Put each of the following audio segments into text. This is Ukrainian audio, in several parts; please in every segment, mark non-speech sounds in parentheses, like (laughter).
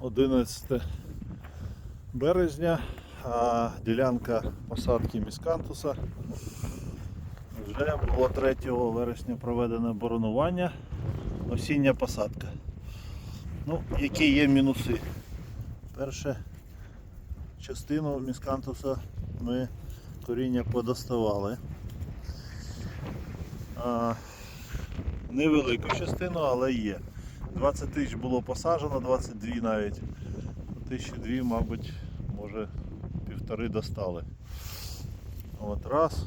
11 березня, а ділянка посадки міскантуса вже було 3 вересня проведене боронування, осіння посадка. Ну, які є мінуси? Перше, частину міскантуса ми коріння подоставали. А, невелику частину, але є. 20 тисяч було посаджено, 22 навіть. Тисячі дві, мабуть, може півтори достали. От раз.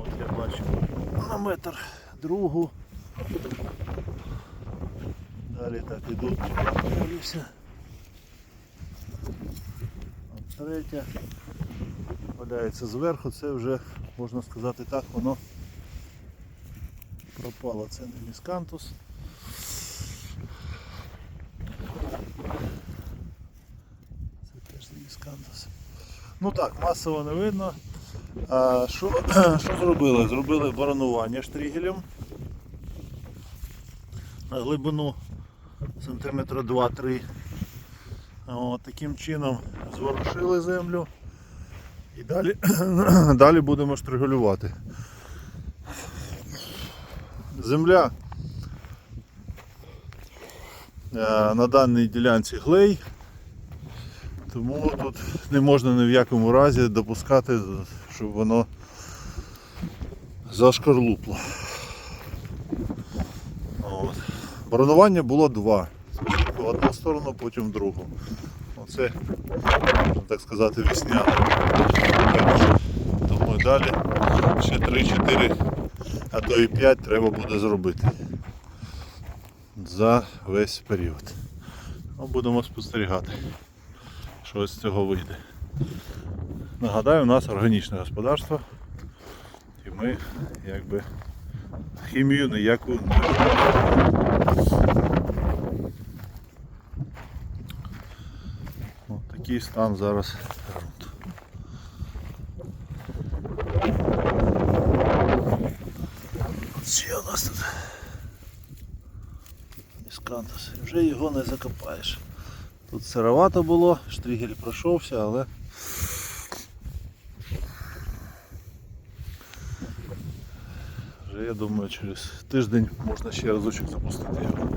От я бачу на метр другу. Далі так ідуть. От третя. Валяється зверху, це вже, можна сказати так, воно пропало. Це не міскантус. Теж. Ну так, масово не видно. А, що, (clears throat) що зробили? Зробили боронування штригелем на глибину сантиметра 2-3. Таким чином зворушили землю і далі, (clears throat) далі будемо штригулювати. Земля е, на даній ділянці глей, тому тут не можна ні в якому разі допускати, щоб воно зашкарлупло. От. Боронування було два. В одну сторону, потім в другу. Оце, можна так сказати, весняне. Тому і далі ще 3-4, а то і 5 треба буде зробити за весь період. Ну, будемо спостерігати, що з цього вийде. Нагадаю, у нас органічне господарство. І ми якби хімію ніяку не такий стан зараз ґрунту. От ще у нас тут міскантус. Вже його не закопаєш. Тут сировато було, штригель пройшовся, але вже я думаю через тиждень можна ще разочок запустити його.